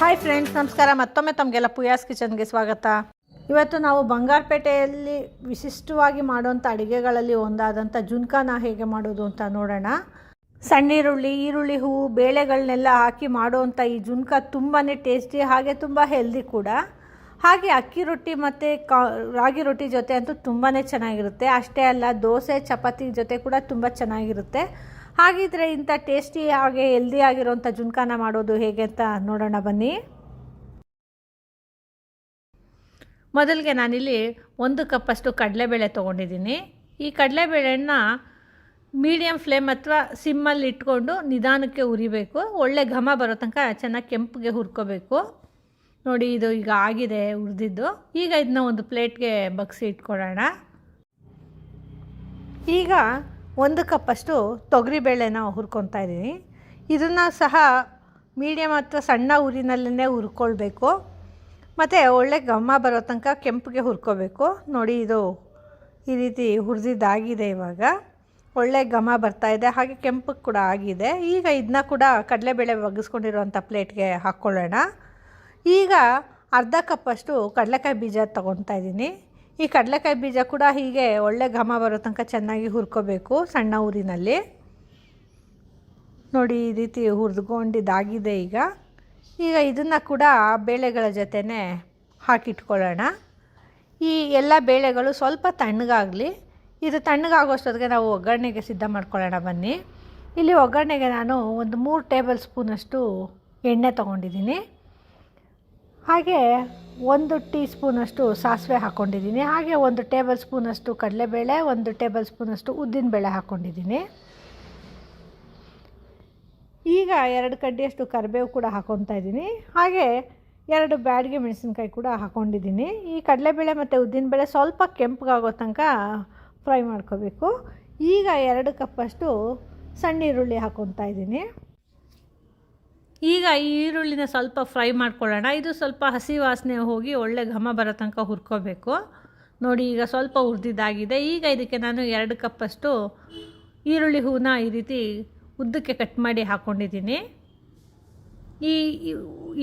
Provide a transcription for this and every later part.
Hi friends ನಮಸ್ಕಾರ. ಮತ್ತೊಮ್ಮೆ ತಮಗೆಲ್ಲ ಪುಯಾಸ್ ಕಿಚನ್ಗೆ ಸ್ವಾಗತ. ಇವತ್ತು ನಾವು ಬಂಗಾರಪೇಟೆಯಲ್ಲಿ ವಿಶಿಷ್ಟವಾಗಿ ಮಾಡುವಂಥ ಅಡುಗೆಗಳಲ್ಲಿ ಒಂದಾದಂಥ ಜುನ್ಕಾನ ಹೇಗೆ ಮಾಡೋದು ಅಂತ ನೋಡೋಣ. ಸಣ್ಣ ಈರುಳ್ಳಿ ಈರುಳ್ಳಿ ಹೂವು ಬೇಳೆಗಳನ್ನೆಲ್ಲ ಹಾಕಿ ಮಾಡುವಂಥ ಈ ಜುನ್ಕ ತುಂಬಾ ಟೇಸ್ಟಿ ಹಾಗೆ ತುಂಬ ಹೆಲ್ದಿ ಕೂಡ. ಹಾಗೆ ಅಕ್ಕಿ ರೊಟ್ಟಿ ಮತ್ತು ಕಾ, ರಾಗಿ ರೊಟ್ಟಿ ಜೊತೆ ಅಂತೂ ತುಂಬಾ ಚೆನ್ನಾಗಿರುತ್ತೆ. ಅಷ್ಟೇ ಅಲ್ಲ, ದೋಸೆ, ಚಪಾತಿ ಜೊತೆ ಕೂಡ ತುಂಬ ಚೆನ್ನಾಗಿರುತ್ತೆ. ಹಾಗಿದ್ರೆ ಇಂಥ ಟೇಸ್ಟಿ ಹಾಗೆ ಹೆಲ್ದಿ ಆಗಿರೋಂಥ ಜುನ್ಕಾನ ಮಾಡೋದು ಹೇಗೆ ಅಂತ ನೋಡೋಣ ಬನ್ನಿ. ಮೊದಲಿಗೆ ನಾನಿಲ್ಲಿ ಒಂದು ಕಪ್ಪಷ್ಟು ಕಡಲೆಬೇಳೆ ತೊಗೊಂಡಿದ್ದೀನಿ. ಈ ಕಡಲೆಬೇಳೆನ ಮೀಡಿಯಮ್ ಫ್ಲೇಮ್ ಅಥವಾ ಸಿಮ್ಮಲ್ಲಿ ಇಟ್ಕೊಂಡು ನಿಧಾನಕ್ಕೆ ಉರಿಬೇಕು. ಒಳ್ಳೆ ಘಮ ಬರೋ ತನಕ ಚೆನ್ನಾಗಿ ಕೆಂಪಿಗೆ ಹುರ್ಕೋಬೇಕು. ನೋಡಿ ಇದು ಈಗ ಆಗಿದೆ, ಉರಿದಿದ್ದು. ಈಗ ಇದನ್ನ ಒಂದು ಪ್ಲೇಟ್ಗೆ ಬಗ್ಸಿ ಇಟ್ಕೊಳ್ಳೋಣ. ಈಗ ಒಂದು ಕಪ್ಪಷ್ಟು ತೊಗರಿಬೇಳೆನ ಹುರ್ಕೊತಾ ಇದ್ದೀನಿ. ಇದನ್ನು ಸಹ ಮೀಡಿಯಮ್ ಅಥವಾ ಸಣ್ಣ ಊರಿನಲ್ಲೇ ಹುರ್ಕೊಳ್ಬೇಕು. ಮತ್ತು ಒಳ್ಳೆ ಘಮ ಬರೋ ತನಕ ಕೆಂಪಿಗೆ ಹುರ್ಕೋಬೇಕು. ನೋಡಿ ಇದು ಈ ರೀತಿ ಹುರಿದಿದ್ದಾಗಿದೆ ಇವಾಗ. ಒಳ್ಳೆ ಘಮ ಇದೆ. ಹಾಗೆ ಕೆಂಪು ಕೂಡ ಆಗಿದೆ. ಈಗ ಇದನ್ನ ಕೂಡ ಕಡಲೆಬೇಳೆ ಒಗ್ಗಿಸ್ಕೊಂಡಿರೋಂಥ ಪ್ಲೇಟ್ಗೆ ಹಾಕ್ಕೊಳ್ಳೋಣ ಈಗ ಅರ್ಧ ಕಪ್ಪಷ್ಟು ಕಡಲೆಕಾಯಿ ಬೀಜ ತೊಗೊತಾ ಇದ್ದೀನಿ. ಈ ಕಡಲೆಕಾಯಿ ಬೀಜ ಕೂಡ ಹೀಗೆ ಒಳ್ಳೆ ಘಮ ಬರೋ ತನಕ ಚೆನ್ನಾಗಿ ಹುರ್ಕೋಬೇಕು ಸಣ್ಣ ಊರಿನಲ್ಲಿ. ನೋಡಿ ಈ ರೀತಿ ಹುರಿದುಕೊಂಡಿದ್ದಾಗಿದೆ ಈಗ. ಈಗ ಇದನ್ನು ಕೂಡ ಬೇಳೆಗಳ ಜೊತೆನೇ ಹಾಕಿಟ್ಕೊಳ್ಳೋಣ. ಈ ಎಲ್ಲ ಬೇಳೆಗಳು ಸ್ವಲ್ಪ ತಣ್ಣಗಾಗಲಿ, ಇದು ತಣ್ಣಗಾಗೋಷ್ಟೊತ್ತಿಗೆ ನಾವು ಒಗ್ಗರಣೆಗೆ ಸಿದ್ಧ ಮಾಡ್ಕೊಳ್ಳೋಣ ಬನ್ನಿ. ಇಲ್ಲಿ ಒಗ್ಗರಣೆಗೆ ನಾನು ಒಂದು ಮೂರು ಟೇಬಲ್ ಸ್ಪೂನಷ್ಟು ಎಣ್ಣೆ ತೊಗೊಂಡಿದ್ದೀನಿ. ಹಾಗೆ ಒಂದು ಟೀ ಸ್ಪೂನಷ್ಟು ಸಾಸಿವೆ ಹಾಕ್ಕೊಂಡಿದ್ದೀನಿ. ಹಾಗೆ ಒಂದು ಟೇಬಲ್ ಸ್ಪೂನಷ್ಟು ಕಡಲೆಬೇಳೆ, ಒಂದು ಟೇಬಲ್ ಸ್ಪೂನಷ್ಟು ಉದ್ದಿನಬೇಳೆ ಹಾಕ್ಕೊಂಡಿದ್ದೀನಿ. ಈಗ ಎರಡು ಕಡ್ಡಿಯಷ್ಟು ಕರಿಬೇವು ಕೂಡ ಹಾಕ್ಕೊತಾ ಇದ್ದೀನಿ. ಹಾಗೆ ಎರಡು ಬ್ಯಾಡಿಗೆ ಮೆಣಸಿನ್ಕಾಯಿ ಕೂಡ ಹಾಕ್ಕೊಂಡಿದ್ದೀನಿ ಈ ಕಡಲೆಬೇಳೆ ಮತ್ತು ಉದ್ದಿನಬೇಳೆ ಸ್ವಲ್ಪ ಕೆಂಪಗಾಗೋ ತನಕ ಫ್ರೈ ಮಾಡ್ಕೋಬೇಕು. ಈಗ ಎರಡು ಕಪ್ಪಷ್ಟು ಸಣ್ಣ ಈರುಳ್ಳಿ ಹಾಕ್ಕೊತಾ ಇದ್ದೀನಿ. ಈಗ ಈ ಈರುಳ್ಳಿನ ಸ್ವಲ್ಪ ಫ್ರೈ ಮಾಡ್ಕೊಳ್ಳೋಣ. ಇದು ಸ್ವಲ್ಪ ಹಸಿ ವಾಸನೆ ಹೋಗಿ ಒಳ್ಳೆ ಘಮ ಬರೋ ತನಕ ಹುರ್ಕೋಬೇಕು. ನೋಡಿ, ಈಗ ಸ್ವಲ್ಪ ಹುರಿದಿದ್ದಾಗಿದೆ. ಈಗ ಇದಕ್ಕೆ ನಾನು ಎರಡು ಕಪ್ಪಷ್ಟು ಈರುಳ್ಳಿ ಹೂವನ್ನ ಈ ರೀತಿ ಉದ್ದಕ್ಕೆ ಕಟ್ ಮಾಡಿ ಹಾಕ್ಕೊಂಡಿದ್ದೀನಿ ಈ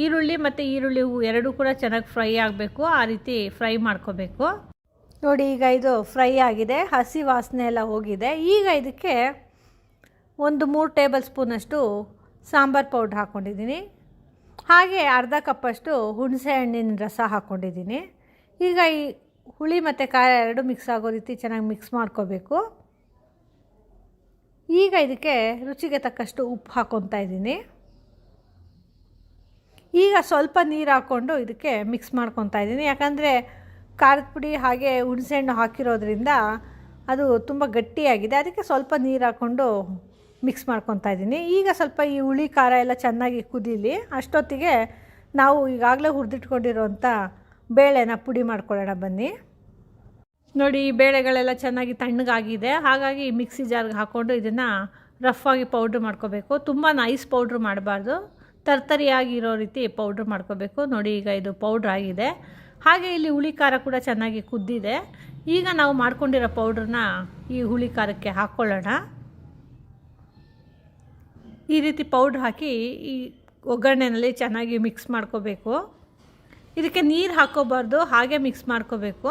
ಈರುಳ್ಳಿ ಮತ್ತು ಈರುಳ್ಳಿ ಹೂವು ಎರಡೂ ಕೂಡ ಚೆನ್ನಾಗಿ ಫ್ರೈ ಆಗಬೇಕು. ಆ ರೀತಿ ಫ್ರೈ ಮಾಡ್ಕೋಬೇಕು. ನೋಡಿ, ಈಗ ಇದು ಫ್ರೈ ಆಗಿದೆ. ಹಸಿ ವಾಸನೆ ಎಲ್ಲ ಹೋಗಿದೆ. ಈಗ ಇದಕ್ಕೆ ಒಂದು ಮೂರು ಟೇಬಲ್ ಸ್ಪೂನಷ್ಟು ಸಾಂಬಾರು ಪೌಡ್ರ್ ಹಾಕ್ಕೊಂಡಿದ್ದೀನಿ. ಹಾಗೆ ಅರ್ಧ ಕಪ್ಪಷ್ಟು ಹುಣಸೆ ಹಣ್ಣಿನ ರಸ ಹಾಕ್ಕೊಂಡಿದ್ದೀನಿ. ಈಗ ಈ ಹುಳಿ ಮತ್ತು ಖಾರ ಎರಡು ಮಿಕ್ಸ್ ಆಗೋ ರೀತಿ ಚೆನ್ನಾಗಿ ಮಿಕ್ಸ್ ಮಾಡ್ಕೋಬೇಕು. ಈಗ ಇದಕ್ಕೆ ರುಚಿಗೆ ತಕ್ಕಷ್ಟು ಉಪ್ಪು ಹಾಕ್ಕೊತಾ ಇದ್ದೀನಿ. ಈಗ ಸ್ವಲ್ಪ ನೀರು ಹಾಕ್ಕೊಂಡು ಇದಕ್ಕೆ ಮಿಕ್ಸ್ ಮಾಡ್ಕೊತಾ ಇದ್ದೀನಿ. ಯಾಕಂದರೆ ಖಾರದ ಪುಡಿ ಹಾಗೆ ಹುಣಸೆಹಣ್ಣು ಹಾಕಿರೋದ್ರಿಂದ ಅದು ತುಂಬ ಗಟ್ಟಿಯಾಗಿದೆ. ಅದಕ್ಕೆ ಸ್ವಲ್ಪ ನೀರು ಹಾಕ್ಕೊಂಡು ಮಿಕ್ಸ್ ಮಾಡ್ಕೊತಾ ಇದ್ದೀನಿ. ಈಗ ಸ್ವಲ್ಪ ಈ ಹುಳಿ, ಖಾರ ಎಲ್ಲ ಚೆನ್ನಾಗಿ ಕುದೀಲಿ, ಅಷ್ಟೊತ್ತಿಗೆ ನಾವು ಈಗಾಗಲೇ ಹುರಿದಿಟ್ಕೊಂಡಿರೋಂಥ ಬೇಳೆನ ಪುಡಿ ಮಾಡ್ಕೊಳ್ಳೋಣ ಬನ್ನಿ. ನೋಡಿ, ಈ ಬೇಳೆಗಳೆಲ್ಲ ಚೆನ್ನಾಗಿ ತಣ್ಣಗಾಗಿದೆ. ಹಾಗಾಗಿ ಮಿಕ್ಸಿ ಜಾರ್ಗೆ ಹಾಕ್ಕೊಂಡು ಇದನ್ನು ರಫಾಗಿ ಪೌಡ್ರ್ ಮಾಡ್ಕೋಬೇಕು. ತುಂಬ ನೈಸ್ ಪೌಡ್ರ್ ಮಾಡಬಾರ್ದು. ತರ್ತರಿಯಾಗಿರೋ ರೀತಿ ಪೌಡ್ರ್ ಮಾಡ್ಕೋಬೇಕು. ನೋಡಿ, ಈಗ ಇದು ಪೌಡ್ರ್ ಆಗಿದೆ. ಹಾಗೆ ಇಲ್ಲಿ ಹುಳಿ, ಖಾರ ಕೂಡ ಚೆನ್ನಾಗಿ ಕುದ್ದಿದೆ. ಈಗ ನಾವು ಮಾಡ್ಕೊಂಡಿರೋ ಪೌಡ್ರನ್ನ ಈ ಹುಳಿ, ಖಾರಕ್ಕೆ ಹಾಕ್ಕೊಳ್ಳೋಣ ಈ ರೀತಿ ಪೌಡ್ರ್ ಹಾಕಿ ಈ ಒಗ್ಗರಣೆಯಲ್ಲಿ ಚೆನ್ನಾಗಿ ಮಿಕ್ಸ್ ಮಾಡ್ಕೋಬೇಕು. ಇದಕ್ಕೆ ನೀರು ಹಾಕೋಬಾರ್ದು, ಹಾಗೆ ಮಿಕ್ಸ್ ಮಾಡ್ಕೋಬೇಕು.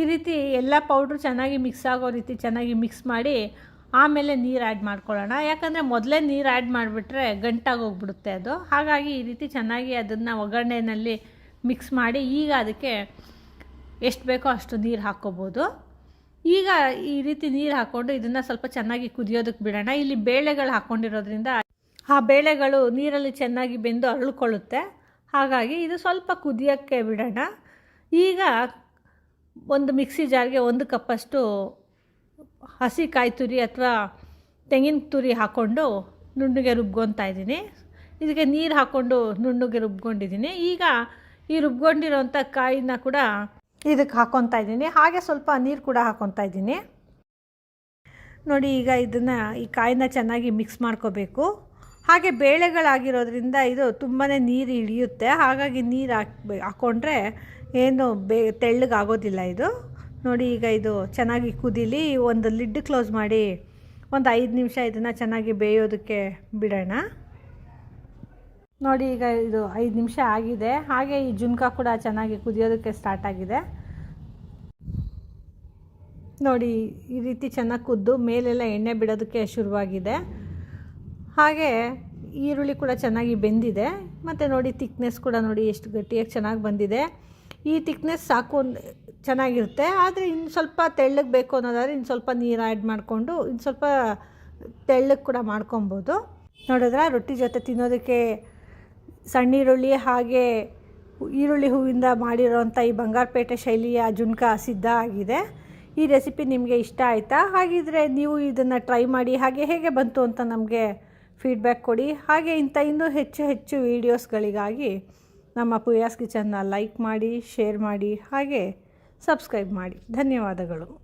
ಈ ರೀತಿ ಎಲ್ಲ ಪೌಡ್ರು ಚೆನ್ನಾಗಿ ಮಿಕ್ಸ್ ಆಗೋ ರೀತಿ ಚೆನ್ನಾಗಿ ಮಿಕ್ಸ್ ಮಾಡಿ ಆಮೇಲೆ ನೀರು ಆ್ಯಡ್ ಮಾಡ್ಕೊಳ್ಳೋಣ. ಯಾಕಂದರೆ ಮೊದಲೇ ನೀರು ಆ್ಯಡ್ ಮಾಡಿಬಿಟ್ರೆ ಗಂಟಾಗಿ ಹೋಗ್ಬಿಡುತ್ತೆ ಅದು. ಹಾಗಾಗಿ ಈ ರೀತಿ ಚೆನ್ನಾಗಿ ಅದನ್ನು ಒಗ್ಗರಣೆಯಲ್ಲಿ ಮಿಕ್ಸ್ ಮಾಡಿ ಈಗ ಅದಕ್ಕೆ ಎಷ್ಟು ಬೇಕೋ ಅಷ್ಟು ನೀರು ಹಾಕ್ಕೋಬೋದು ಈಗ ಈ ರೀತಿ ನೀರು ಹಾಕ್ಕೊಂಡು ಇದನ್ನು ಸ್ವಲ್ಪ ಚೆನ್ನಾಗಿ ಕುದಿಯೋದಕ್ಕೆ ಬಿಡೋಣ. ಇಲ್ಲಿ ಬೇಳೆಗಳು ಹಾಕ್ಕೊಂಡಿರೋದ್ರಿಂದ ಆ ಬೇಳೆಗಳು ನೀರಲ್ಲಿ ಚೆನ್ನಾಗಿ ಬೆಂದು ಅರಳ್ಕೊಳ್ಳುತ್ತೆ. ಹಾಗಾಗಿ ಇದು ಸ್ವಲ್ಪ ಕುದಿಯೋಕ್ಕೆ ಬಿಡೋಣ. ಈಗ ಒಂದು ಮಿಕ್ಸಿ ಜಾರ್ಗೆ ಒಂದು ಕಪ್ಪಷ್ಟು ಹಸಿ ಕಾಯಿ ತುರಿ ಅಥವಾ ತೆಂಗಿನ ತುರಿ ಹಾಕ್ಕೊಂಡು ನುಣ್ಣಗೆ ರುಬ್ಕೊತಾ ಇದ್ದೀನಿ. ಇದಕ್ಕೆ ನೀರು ಹಾಕ್ಕೊಂಡು ನುಣ್ಣಗೆ ರುಬ್ಕೊಂಡಿದ್ದೀನಿ. ಈಗ ಈ ರುಬ್ಕೊಂಡಿರೋಂಥ ಕಾಯಿನ ಕೂಡ ಇದಕ್ಕೆ ಹಾಕ್ಕೊತಾ ಇದ್ದೀನಿ. ಹಾಗೆ ಸ್ವಲ್ಪ ನೀರು ಕೂಡ ಹಾಕ್ಕೊತಾ ಇದ್ದೀನಿ. ನೋಡಿ, ಈಗ ಇದನ್ನು ಈ ಕಾಯಿನ ಚೆನ್ನಾಗಿ ಮಿಕ್ಸ್ ಮಾಡ್ಕೋಬೇಕು. ಹಾಗೆ ಬೇಳೆಗಳಾಗಿರೋದ್ರಿಂದ ಇದು ತುಂಬಾ ನೀರು ಹಿಡಿಯುತ್ತೆ. ಹಾಗಾಗಿ ನೀರು ಹಾಕ್ಬೇ ಹಾಕ್ಕೊಂಡ್ರೆ ಏನು ಬೇ, ತೆಳ್ಳಗಾಗೋದಿಲ್ಲ ಇದು. ನೋಡಿ, ಈಗ ಇದು ಚೆನ್ನಾಗಿ ಕುದೀಲಿ ಒಂದು ಲಿಡ್ ಕ್ಲೋಸ್ ಮಾಡಿ ಒಂದು ಐದು ನಿಮಿಷ ಇದನ್ನು ಚೆನ್ನಾಗಿ ಬೇಯೋದಕ್ಕೆ ಬಿಡೋಣ. ನೋಡಿ ಈಗ ಇದು ಐದು ನಿಮಿಷ ಆಗಿದೆ. ಹಾಗೆ ಈ ಜುನ್ಕ ಕೂಡ ಚೆನ್ನಾಗಿ ಕುದಿಯೋದಕ್ಕೆ ಸ್ಟಾರ್ಟ್ ಆಗಿದೆ. ನೋಡಿ, ಈ ರೀತಿ ಚೆನ್ನಾಗಿ ಕುದ್ದು ಮೇಲೆಲ್ಲ ಎಣ್ಣೆ ಬಿಡೋದಕ್ಕೆ ಶುರುವಾಗಿದೆ. ಹಾಗೆ ಈರುಳ್ಳಿ ಕೂಡ ಚೆನ್ನಾಗಿ ಬೆಂದಿದೆ. ಮತ್ತು ನೋಡಿ ತಿಕ್ನೆಸ್ ಕೂಡ ನೋಡಿ ಎಷ್ಟು ಗಟ್ಟಿಯಾಗಿ ಚೆನ್ನಾಗಿ ಬಂದಿದೆ. ಈ ತಿಕ್ನೆಸ್ ಸಾಕು ಚೆನ್ನಾಗಿರುತ್ತೆ. ಆದರೆ ಇನ್ನು ಸ್ವಲ್ಪ ತೆಳ್ಳಗೆ ಬೇಕು ಅನ್ನೋದಾದರೆ ಇನ್ನು ಸ್ವಲ್ಪ ನೀರು ಆ್ಯಡ್ ಮಾಡಿಕೊಂಡು ಇನ್ನು ಸ್ವಲ್ಪ ತೆಳ್ಳಗೆ ಕೂಡ ಮಾಡ್ಕೊಬೋದು. ನೋಡಿದ್ರೆ, ರೊಟ್ಟಿ ಜೊತೆ ತಿನ್ನೋದಕ್ಕೆ ಸಣ್ಣ ಈರುಳ್ಳಿ ಹಾಗೆ ಈರುಳ್ಳಿ ಹೂವಿಂದ ಮಾಡಿರೋವಂಥ ಈ ಬಂಗಾರಪೇಟೆ ಶೈಲಿಯ ಜುನ್ಕ ಸಿದ್ಧ ಆಗಿದೆ. ಈ ರೆಸಿಪಿ ನಿಮಗೆ ಇಷ್ಟ ಆಯಿತಾ? ಹಾಗಿದ್ರೆ ನೀವು ಇದನ್ನು ಟ್ರೈ ಮಾಡಿ, ಹಾಗೆ ಹೇಗೆ ಬಂತು ಅಂತ ನಮಗೆ ಫೀಡ್ಬ್ಯಾಕ್ ಕೊಡಿ. ಹಾಗೆ ಇಂಥ ಇನ್ನೂ ಹೆಚ್ಚು ಹೆಚ್ಚು ವೀಡಿಯೋಸ್ಗಳಿಗಾಗಿ ನಮ್ಮ ಪುಯಾಸ್ ಕಿಚನ್ನ ಲೈಕ್ ಮಾಡಿ ಶೇರ್ ಮಾಡಿ, ಹಾಗೆ ಸಬ್ಸ್ಕ್ರೈಬ್ ಮಾಡಿ. ಧನ್ಯವಾದಗಳು.